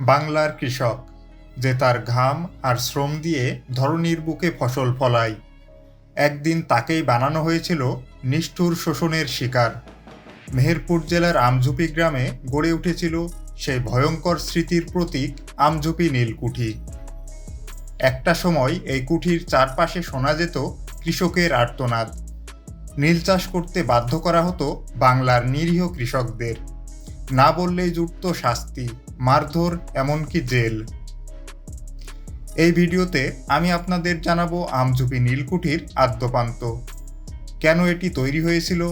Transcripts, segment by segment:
বাংলার কৃষক, যে তার ঘাম আর শ্রম দিয়ে ধরনীর বুকে ফসল ফলায়। একদিন তাকেই বানানো হয়েছিল নিষ্ঠুর শোষণের শিকার। মেহেরপুর জেলার আমঝুপি গ্রামে গড়ে উঠেছিল সেই ভয়ঙ্কর স্মৃতির প্রতীক আমঝুপি নীলকুঠি। একটা সময় এই কুঠির চারপাশে শোনা যেত কৃষকের আর্তনাদ। নীল চাষ করতে বাধ্য করা হতো বাংলার নিরীহ কৃষকদের। না বললেই জুটত শাস্তি। মারধর, এমনকি জেল। এই ভিডিওতে আমি আপনাদের জানাব আমঝুপি নীলকুঠির আদ্যপান্ত। কেন এটি তৈরি হয়েছিল?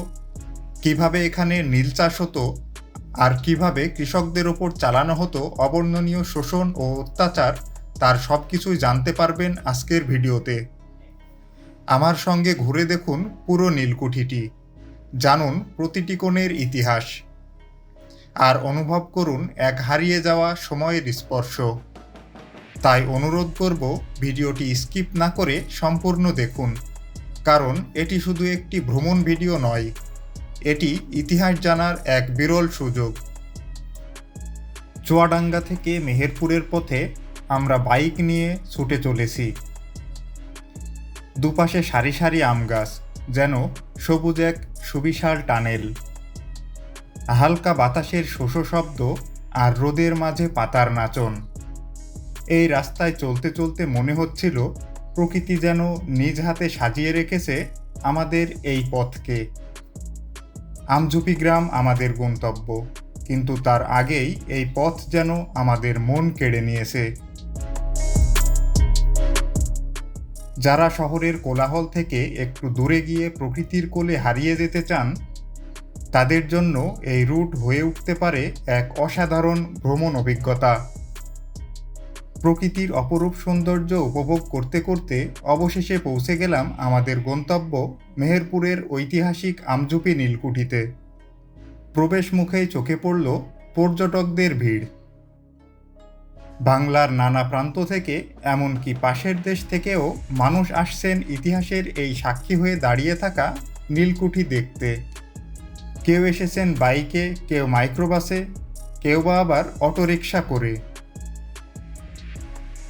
কীভাবে এখানে নীল চাষ হতো? আর কীভাবে কৃষকদের ওপর চালানো হতো অবর্ণনীয় শোষণ ও অত্যাচার, তার সব কিছুই জানতে পারবেন আজকের ভিডিওতে। আমার সঙ্গে ঘুরে দেখুন পুরো নীলকুঠিটি। জানুন প্রতিটি কোণের ইতিহাস। আর অনুভব করুন এক হারিয়ে যাওয়া সময়ের স্পর্শ। তাই অনুরোধ করব ভিডিওটি স্কিপ না করে সম্পূর্ণ দেখুন, কারণ এটি শুধু একটি ভ্রমণ ভিডিও নয়, এটি ইতিহাস জানার এক বিরল সুযোগ। চুয়াডাঙ্গা থেকে মেহেরপুরের পথে আমরা বাইক নিয়ে ছুটে চলেছি। দুপাশে সারি সারি আম গাছ যেন সবুজ এক সুবিশাল টানেল। হালকা বাতাসের শোষো শব্দ আর রোদের মাঝে পাতার নাচন। এই রাস্তায় চলতে চলতে মনে হচ্ছিল প্রকৃতি যেন নিজ হাতে সাজিয়ে রেখেছে আমাদের এই পথকে। আমঝুপি গ্রাম আমাদের গন্তব্য, কিন্তু তার আগেই এই পথ যেন আমাদের মন কেড়ে নিয়েছে। যারা শহরের কোলাহল থেকে একটু দূরে গিয়ে প্রকৃতির কোলে হারিয়ে যেতে চান তাদের জন্য এই রুট হয়ে উঠতে পারে এক অসাধারণ ভ্রমণ অভিজ্ঞতা। প্রকৃতির অপরূপ সৌন্দর্য উপভোগ করতে করতে অবশেষে পৌঁছে গেলাম আমাদের গন্তব্য মেহেরপুরের ঐতিহাসিক আমজুপি নীলকুঠিতে। প্রবেশ মুখেই চোখে পড়ল পর্যটকদের ভিড়। বাংলার নানা প্রান্ত থেকে, এমনকি পাশের দেশ থেকেও মানুষ আসছেন ইতিহাসের এই সাক্ষী হয়ে দাঁড়িয়ে থাকা নীলকুঠি দেখতে। কেউ এসেছেন বাইকে, কেউ মাইক্রোবাসে, কেউ বা আবার অটোরিকশা করে।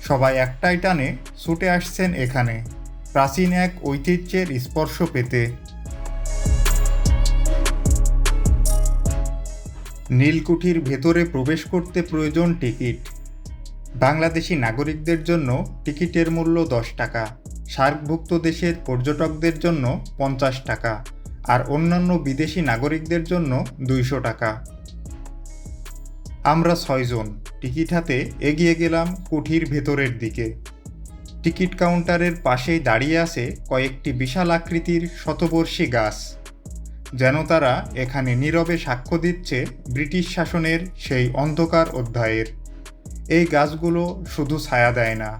সবাই একটাই টানে ছুটে আসছেন এখানে। প্রাচীন এক ঐতিহ্যের স্পর্শ পেতে। নীলকুঠির ভেতরে প্রবেশ করতে প্রয়োজন টিকিট। বাংলাদেশি নাগরিকদের জন্য টিকিটের মূল্য দশ টাকা। সার্কভুক্ত দেশের পর্যটকদের জন্য পঞ্চাশ টাকা। আর অন্যান্য বিদেশি নাগরিকদের জন্য দুইশো টাকা। আমরা ছয়জন টিকিট হাতে এগিয়ে গেলাম কুঠির ভেতরের দিকে। টিকিট কাউন্টারের পাশেই দাঁড়িয়ে আছে কয়েকটি বিশাল আকৃতির শতবর্ষী গাছ। যেন তারা এখানে নীরবে সাক্ষ্য দিচ্ছে ব্রিটিশ শাসনের সেই অন্ধকার অধ্যায়ের। এই গাছগুলো শুধু ছায়া দেয় না,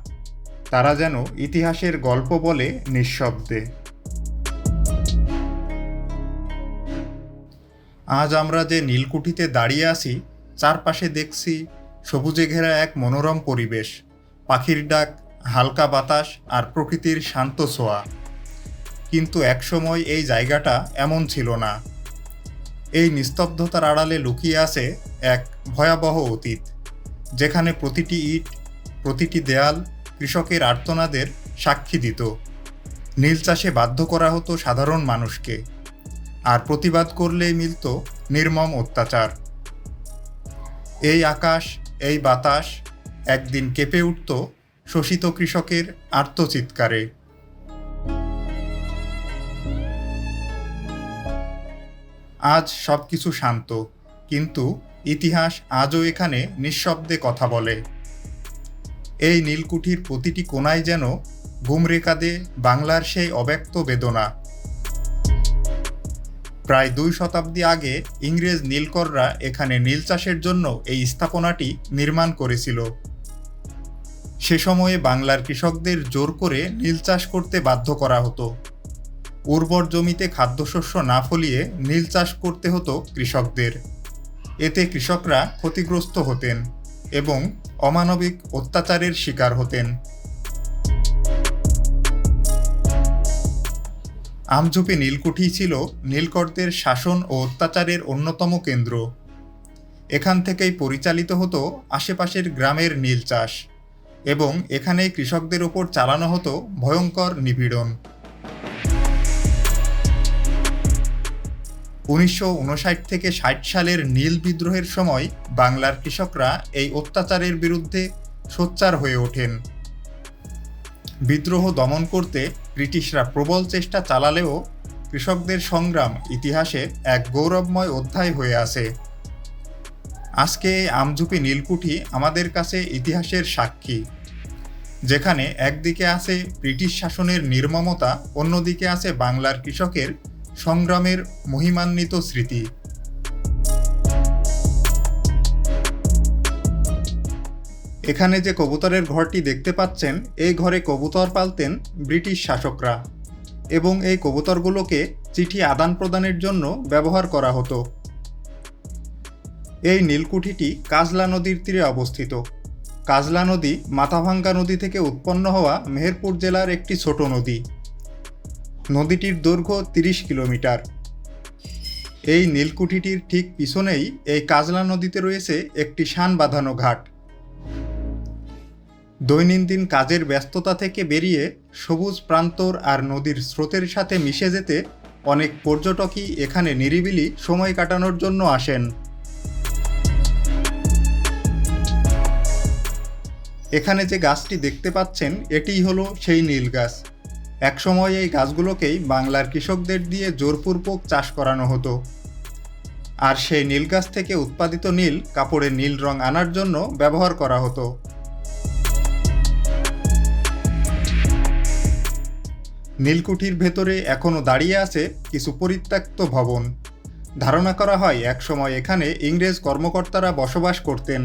তারা যেন ইতিহাসের গল্প বলে নিঃশব্দে। আজ আমরা যে নীলকুঠিতে দাঁড়িয়ে আছি, চারপাশে দেখছি সবুজে ঘেরা এক মনোরম পরিবেশ। পাখির ডাক, হালকা বাতাস আর প্রকৃতির শান্ত ছোঁয়া। কিন্তু একসময় এই জায়গাটা এমন ছিল না। এই নিস্তব্ধতার আড়ালে লুকিয়ে আছে এক ভয়াবহ অতীত, যেখানে প্রতিটি ইট, প্রতিটি দেয়াল কৃষকের আর্তনাদের সাক্ষী দিত। নীল চাষে বাধ্য করা হতো সাধারণ মানুষকে। আর প্রতিবাদ করলেই মিলত নির্মম অত্যাচার। এই আকাশ, এই বাতাস একদিন কেঁপে উঠত শোষিত কৃষকের আর্তচিৎকারে আজ সব কিছু শান্ত, কিন্তু ইতিহাস আজও এখানে নিঃশব্দে কথা বলে। এই নীলকুঠির প্রতিটি কোনায় যেন ঘুমরে কাঁদে বাংলার সেই অব্যক্ত বেদনা। প্রায় দুই শতাব্দী আগে ইংরেজ নীলকররা এখানে নীল চাষের জন্য এই স্থাপনাটি নির্মাণ করেছিল। সে সময়ে বাংলার কৃষকদের জোর করে নীল চাষ করতে বাধ্য করা হতো। উর্বর জমিতে খাদ্যশস্য না ফলিয়ে নীল চাষ করতে হতো কৃষকদের। এতে কৃষকরা ক্ষতিগ্রস্ত হতেন এবং অমানবিক অত্যাচারের শিকার হতেন। আমঝুপি নীলকুঠি ছিল নীলকরদের শাসন ও অত্যাচারের অন্যতম কেন্দ্র। এখান থেকেই পরিচালিত হতো আশেপাশের গ্রামের নীল চাষ এবং এখানে কৃষকদের ওপর চালানো হতো ভয়ঙ্কর নিপীড়ন। উনিশশো উনষাট থেকে ষাট সালের নীল বিদ্রোহের সময় বাংলার কৃষকরা এই অত্যাচারের বিরুদ্ধে সোচ্চার হয়ে ওঠেন। বিদ্রোহ দমন করতে ব্রিটিশরা প্রবল চেষ্টা চালালেও কৃষকদের সংগ্রাম ইতিহাসে এক গৌরবময় অধ্যায় হয়ে আছে। আজকে এই আমঝুপি নীলকুঠি আমাদের কাছে ইতিহাসের সাক্ষী। যেখানে একদিকে আছে ব্রিটিশ শাসনের নির্মমতা, অন্যদিকে আছে বাংলার কৃষকের সংগ্রামের মহিমান্বিত স্মৃতি। এখানে যে কবুতরের ঘরটি দেখতে পাচ্ছেন, এই ঘরে কবুতর পালতেন ব্রিটিশ শাসকরা এবং এই কবুতরগুলোকে চিঠি আদান প্রদানের জন্য ব্যবহার করা হতো। এই নীলকুঠিটি কাজলা নদীর তীরে অবস্থিত। কাজলা নদী মাথাভাঙ্গা নদী থেকে উৎপন্ন হওয়া মেহেরপুর জেলার একটি ছোট নদী। নদীটির দৈর্ঘ্য তিরিশ কিলোমিটার। এই নীলকুঠিটির ঠিক পিছনেই এই কাজলা নদীতে রয়েছে একটি শান বাঁধানো ঘাট। দৈনন্দিন কাজের ব্যস্ততা থেকে বেরিয়ে সবুজ প্রান্তর আর নদীর স্রোতের সাথে মিশে যেতে অনেক পর্যটকই এখানে নিরিবিলি সময় কাটানোর জন্য আসেন। এখানে যে গাছটি দেখতে পাচ্ছেন, এটিই হলো সেই নীল গাছ। একসময় এই গাছগুলোকেই বাংলার কৃষকদের দিয়ে জোরপূর্বক চাষ করানো হতো। আর সেই নীল গাছ থেকে উৎপাদিত নীল কাপড়ে নীল রং আনার জন্য ব্যবহার করা হতো। নীলকুঠির ভেতরে এখনও দাঁড়িয়ে আছে কিছু পরিত্যক্ত ভবন। ধারণা করা হয় একসময় এখানে ইংরেজ কর্মকর্তারা বসবাস করতেন।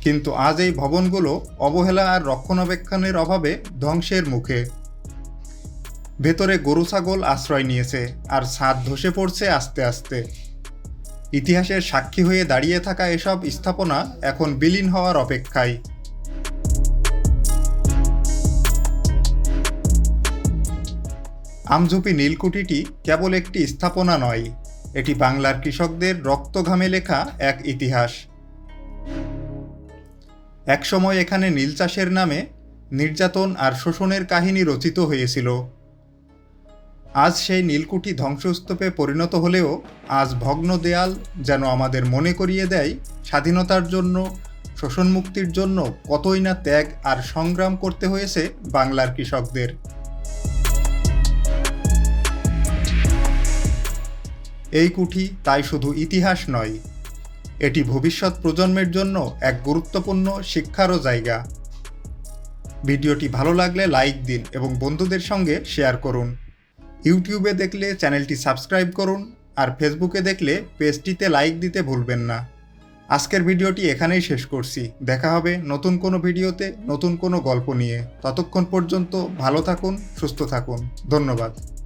কিন্তু আজ এই ভবনগুলো অবহেলা আর রক্ষণাবেক্ষণের অভাবে ধ্বংসের মুখে। ভেতরে গরু ছাগল আশ্রয় নিয়েছে আর ছাদ ধসে পড়ছে আস্তে আস্তে। ইতিহাসের সাক্ষী হয়ে দাঁড়িয়ে থাকা এসব স্থাপনা এখন বিলীন হওয়ার অপেক্ষায়। আমঝুপি নীলকুঠিটি কেবল একটি স্থাপনা নয়, এটি বাংলার কৃষকদের রক্তঘামে লেখা এক ইতিহাস। একসময় এখানে নীল চাষের নামে নির্যাতন আর শোষণের কাহিনী রচিত হয়েছিল। আজ সেই নীলকুঠি ধ্বংসস্তূপে পরিণত হলেও আজ ভগ্ন দেয়াল যেন আমাদের মনে করিয়ে দেয় স্বাধীনতার জন্য শোষণ মুক্তির জন্য কতই না ত্যাগ আর সংগ্রাম করতে হয়েছে বাংলার কৃষকদের। এই কুঠি তাই শুধু ইতিহাস নয়, এটি ভবিষ্যৎ প্রজন্মের জন্য এক গুরুত্বপূর্ণ শিক্ষারও জায়গা। ভিডিওটি ভালো লাগলে লাইক দিন এবং বন্ধুদের সঙ্গে শেয়ার করুন। ইউটিউবে দেখলে চ্যানেলটি সাবস্ক্রাইব করুন আর ফেসবুকে দেখলে পেজটিতে লাইক দিতে ভুলবেন না। আজকের ভিডিওটি এখানেই শেষ করছি। দেখা হবে নতুন কোনো ভিডিওতে নতুন কোনো গল্প নিয়ে। ততক্ষণ পর্যন্ত ভালো থাকুন, সুস্থ থাকুন। ধন্যবাদ।